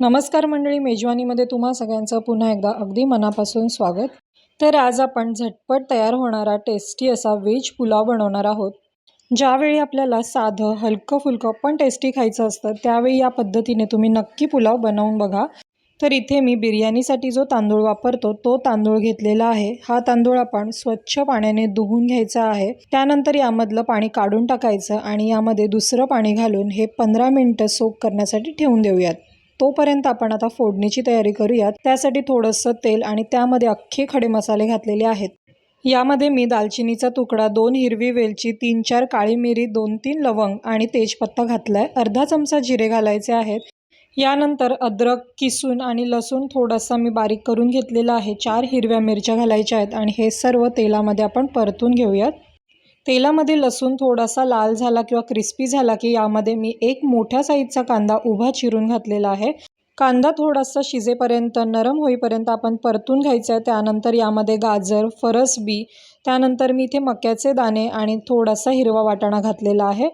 नमस्कार मंडळी मेजवानीमध्ये तुम्हा सगळ्यांचं पुन्हा एकदा अगदी मनापासून स्वागत. तर आज आपण झटपट तयार होणारा टेस्टी असा व्हेज पुलाव बनवणार आहोत. ज्यावेळी आपल्याला साधं हलकं फुलकं पण टेस्टी खायचं असतं त्यावेळी या पद्धतीने तुम्ही नक्की पुलाव बनवून बघा. तर इथे मी बिर्याणीसाठी जो तांदूळ वापरतो तो तांदूळ घेतलेला आहे. हा तांदूळ आपण स्वच्छ पाण्याने धुवून घ्यायचा आहे. त्यानंतर यामधलं पाणी काढून टाकायचं आणि यामध्ये दुसरं पाणी घालून हे पंधरा मिनटं सोक करण्यासाठी ठेवून देऊयात. तोपर्यंत आपण आता फोडणीची तयारी करूयात. त्यासाठी थोडंसं तेल आणि त्यामध्ये अख्खे खडे मसाले घातलेले आहेत. यामध्ये मी दालचिनीचा तुकडा दोन हिरवी वेलची तीन चार काळी मिरी दोन तीन लवंग आणि तेजपत्ता घातलाय. अर्धा चमचा जिरे घालायचे आहेत. यानंतर अद्रक किसून आणि लसूण थोडासा मी बारीक करून घेतलेला आहे. चार हिरव्या मिरच्या घालायच्या आहेत आणि हे सर्व तेलामध्ये आपण परतून घेऊयात. तेलामध्ये लसूण थोडासा लाल झाला किंवा क्रिस्पी झाला की यामध्ये मी एक मोठ्या साईजचा कांदा उभा चिरून घातलेला आहे. कांदा थोडासा शिजेपर्यंत नरम होईपर्यंत आपण परतून घ्यायचं आहे. त्यानंतर यामध्ये गाजर फरसबी त्यानंतर मी इथे मक्याचे दाणे आणि थोडासा हिरवा वाटाणा घातलेला आहे.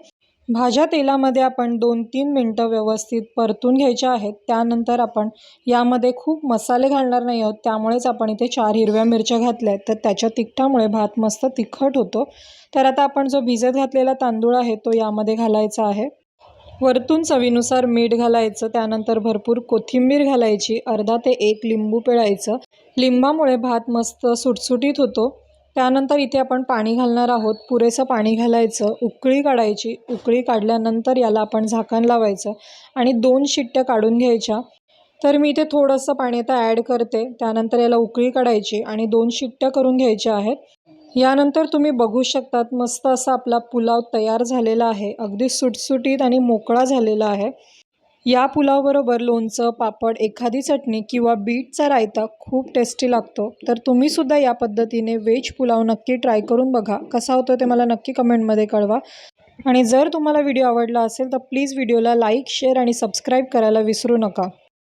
भाज्या तेलामध्ये आपण दोन तीन मिनटं व्यवस्थित परतून घ्यायच्या आहेत. त्यानंतर आपण यामध्ये खूप मसाले घालणार नाही आहोत. त्यामुळेच आपण इथे चार हिरव्या मिरच्या घातल्या आहेत. तर त्याच्या तिखटामुळे भात मस्त तिखट होतो. तर आता आपण जो भिजत घातलेला तांदूळ आहे तो यामध्ये घालायचा आहे. वरतून चवीनुसार मीठ घालायचं. त्यानंतर भरपूर कोथिंबीर घालायची. अर्धा ते एक लिंबू पिळायचं. लिंबामुळे भात मस्त सुटसुटीत होतो. त्यानंतर इथे आपण पाणी घालणार आहोत. पुरेसं पाणी घालायचं उकळी काढायची. उकळी काढल्यानंतर याला आपण झाकण लावायचं आणि दोन शिट्ट्या काढून घ्यायच्या. तर मी इथे थोडंसं पाणी आता ॲड करते. त्यानंतर याला उकळी काढायची आणि दोन शिट्ट्या करून घ्यायच्या आहेत. यानंतर तुम्ही बघू शकतात मस्त असा आपला पुलाव तयार झालेला आहे. अगदी सुटसुटीत आणि मोकळा झालेला आहे. या पुलावबरोबर लोणचं पापड एखादी चटणी किंवा बीटचा रायता खूप टेस्टी लागतो. तर तुम्हीसुद्धा या पद्धतीने व्हेज पुलाव नक्की ट्राय करून बघा. कसा होतो ते मला नक्की कमेंटमध्ये कळवा. आणि जर तुम्हाला व्हिडिओ आवडला असेल तर प्लीज व्हिडिओला लाईक शेअर आणि सबस्क्राईब करायला विसरू नका.